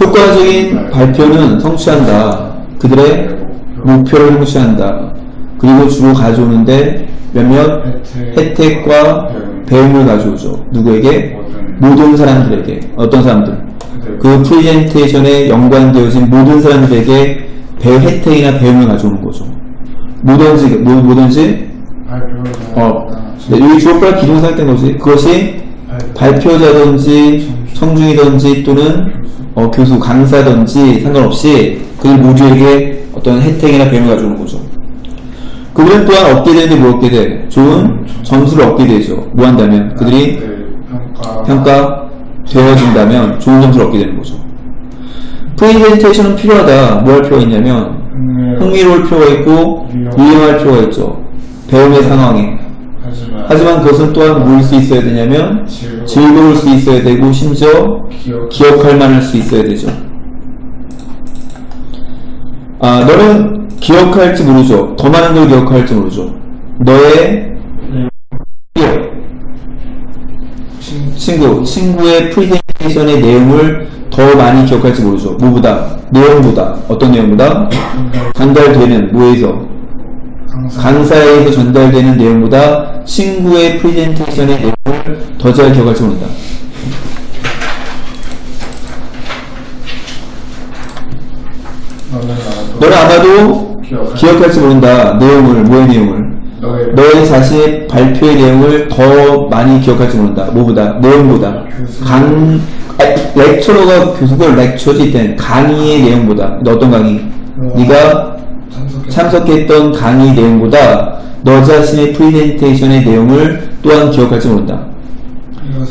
효과적인 발표는 성취한다. 그들의 목표를 성취한다. 그리고 주로 가져오는데 몇몇 혜택과 배움을 가져오죠. 누구에게? 모든 사람들에게. 어떤 사람들? 그 프레젠테이션에 연관되어진 모든 사람들에게 배 혜택이나 배움을 가져오는 거죠. 뭐든지, 뭐, 뭐든지, 어, 네, 여기 기동사 된 거지. 그것이 발표자든지, 청중이든지 또는 어, 교수, 강사든지 상관없이 그들 모두에게 어떤 혜택이나 배움을 가져오는 거죠. 그들은 또한 얻게 되는데 뭐 얻게 돼? 좋은 점수를 얻게 되죠. 뭐 한다면? 그들이 평가 되어진다면 좋은 점수를 얻게 되는 거죠. 프레젠테이션은 필요하다. 뭐 할 필요가 있냐면 흥미로울 필요가 있고 유용할 필요가 있죠. 배움의 상황에. 하지만 하지만 그것은 또한 뭘수 있어야 되냐면 즐거울 수 있어야 되고 심지어 기억 기억할 만할 수 있어야 되죠. 아, 너는 기억할지 모르죠. 더 많은 걸 기억할지 모르죠. 너의 친구, 친구의 프레젠테이션의 내용을 더 많이 기억할지 모르죠. 뭐보다? 내용보다. 어떤 내용보다? 전달되는, 뭐에서? 항상 강사에서 전달되는 내용보다 친구의 프레젠테이션의 내용을 더 잘 기억할지 모른다. 너는 아마도 기억할- 기억할지 모른다. 내용을, 뭐의 내용을. 너의 너의 자신의 발표의 내용을 더 많이 기억할지 모른다. 뭐보다? 내용보다. 강, 아, 렉처러가 교수가 렉처지 땐 강의의 내용보다. 근데 어떤 강의? 어. 네가 참석했 참석했던 강의 내용보다 너 자신의 프레젠테이션의 내용을 또한 기억할지 모른다.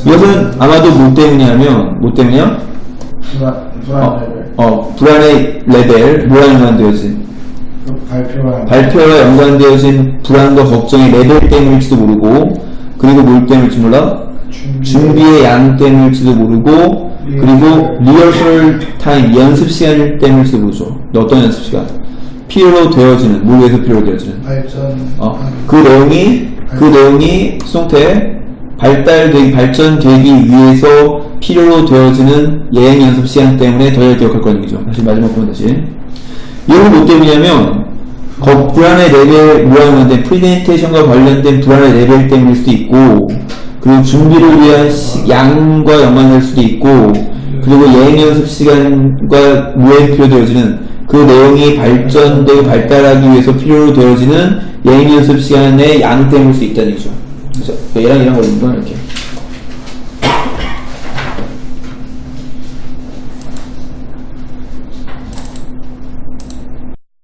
이것은 아마도 뭐 때문이냐면, 뭐 때문이야? 불안 어, 레벨 어, 불안의 레벨, 뭐랑 연관되어진? 그 발표와 발표와 연관되어진 불안과 걱정의 레벨 때문일지도 모르고, 그리고 뭘 때문일지 몰라? 준비 준비의 양 때문일지도 모르고, 그리고 리허설 타임, 연습 시간 때문일지도 모르죠. 어떤 연습 시간? 필요로 되어지는, 뭘 위해서 필요로 되어지는? 발전 어, 그 내용이, 그 내용이 수동태 발달되기, 발전되기 위해서 필요로 되어지는 예행 연습 시간 때문에 더잘 기억할 거라는 얘기죠. 다시 마지막 보면 다시. 이건 뭐 때문이냐면, 거, 불안의 레벨, 뭐라는데, 프레젠테이션과 관련된 불안의 레벨 때문일 수도 있고, 그리고 준비를 위한 시- 양과 연관될 수도 있고, 그리고 예행 연습 시간과 무에 필요되어지는 그 내용이 발전되고 발달하기 위해서 필요로 되어지는 예행 연습 시간의 양 때문일 수 있다는 얘기죠. 그래서 얘랑 얘랑 걸리는 건 이렇게.